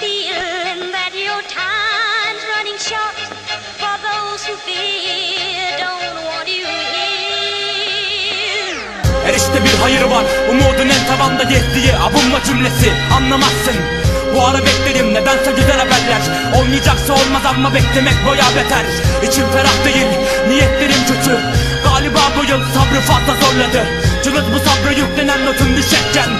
feeling that your time's running short. For those who fear don't want you here. Her bir hayır var Umudun en tavanda yettiği Abunma cümlesi. Anlamazsın Bu ara beklerim nedense güzel haberler. Olmayacaksa olmaz ama beklemek boya beter. İçim ferah değil niyetlerim kötü. Galiba bu yıl sabrı fazla zorladı. Cılız bu sabra yüklenen notun düşerken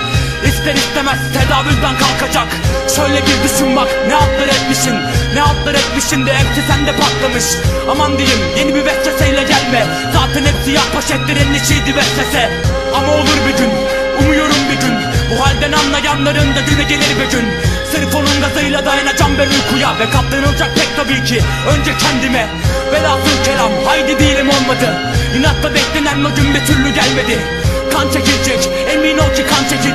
İster istemez tedavülden kalkacak. Şöyle bir düşün bak ne altlar etmişsin? Ne altlar etmişsin de hepsi sende patlamış. Aman diyeyim yeni bir vesveseyle gelme. Zaten hep siyah poşetlerin içiydi vesvese. Ama olur bir gün umuyorum bir gün. Bu halden anlayanların da güne gelir bir gün. Sırf onun gazıyla dayanacağım ben uykuya. Ve katlanılacak pek tabii ki önce kendime. Velhasıl kelam haydi değilim olmadı. İnatla beklenen o gün bir türlü gelmedi. Kan çekilecek emin ol ki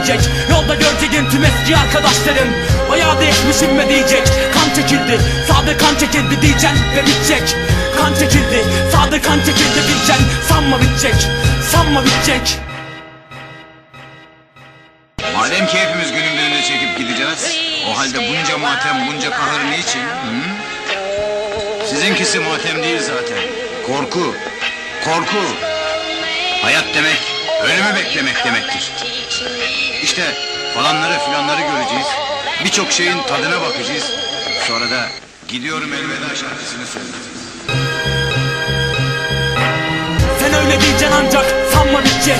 çekilecek Yolda göreceğin tüm eski arkadaşların Bayağı değişmişim ve diyecek Kan çekildi sağda kan çekildi diyeceksin ve bitecek Kan çekildi sağda kan çekildi diyeceksin Sanma bitecek sanma bitecek Madem ki hepimiz günün birinde çekip gideceğiz, o halde bunca matem, bunca kahır niçin? Hı? Sizinkisi matem değil zaten. Korku, korku. Hayat demek, ölümü beklemek demektir. İşte falanları filanları göreceğiz. Birçok şeyin tadına bakacağız. Sonra da gidiyorum elveda şarkısını söyleyeceğiz. Sen öyle diyeceksin ancak sanma bitecek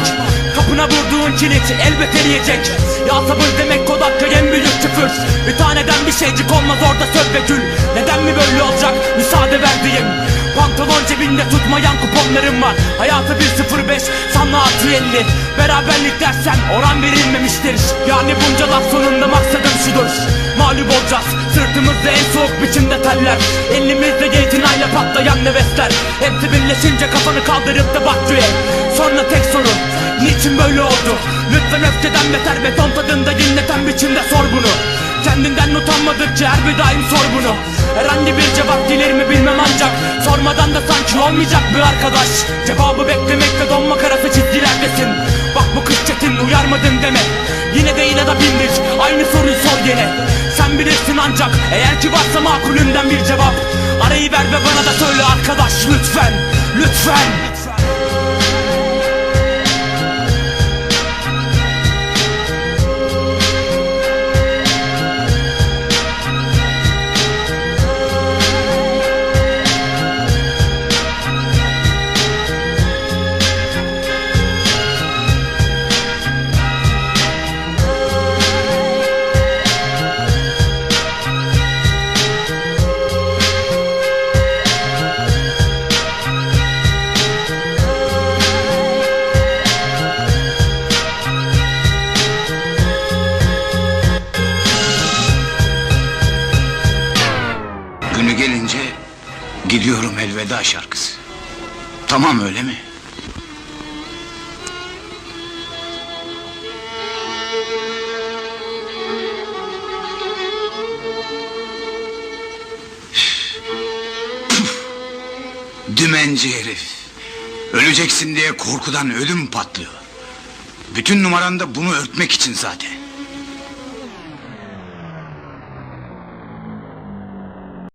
Kapına vurduğun kilit elbet eriyecek Ya sabır demek kod hakkı en büyük küfür Bir taneden bir şeycik olmaz orada söz ve gül Neden mi böyle olacak müsaade verdiğim Pantolon cebinde tutmayan kuponlarım var Hayatı 105 50 Beraberlik dersen oran verilmemiştir. Yani bunca laf sonunda maksadım şudur. Mağlup olacağız. Sırtımızda en soğuk biçimde teller. Elimizde geytinayla patlayan nefesler. Hepsi birleşince kafanı kaldırıp da bak göğe Sonra tek soru Niçin böyle oldu? Lütfen öfkeden beter beton tadında dinleten biçimde sor bunu. Kendinden utanmadıkça her bir daim sor bunu. Herhangi bir cevap gelir mi bilmem ancak. Sormadan da sanki olmayacak bir arkadaş. Cevabı beklemekte donmak çizgilerdesin Bak bu kız çetin uyarmadın deme. Yine de inada bindir. Aynı soruyu sor gene. Sen bilirsin ancak eğer ki varsa makulünden bir cevap. Arayı ver ve bana da söyle arkadaş lütfen Lütfen gidiyorum elveda şarkısı. Tamam öyle mi? Dümenci herif. Öleceksin diye korkudan ödüm patlıyor. Bütün numaran da bunu örtmek için zaten.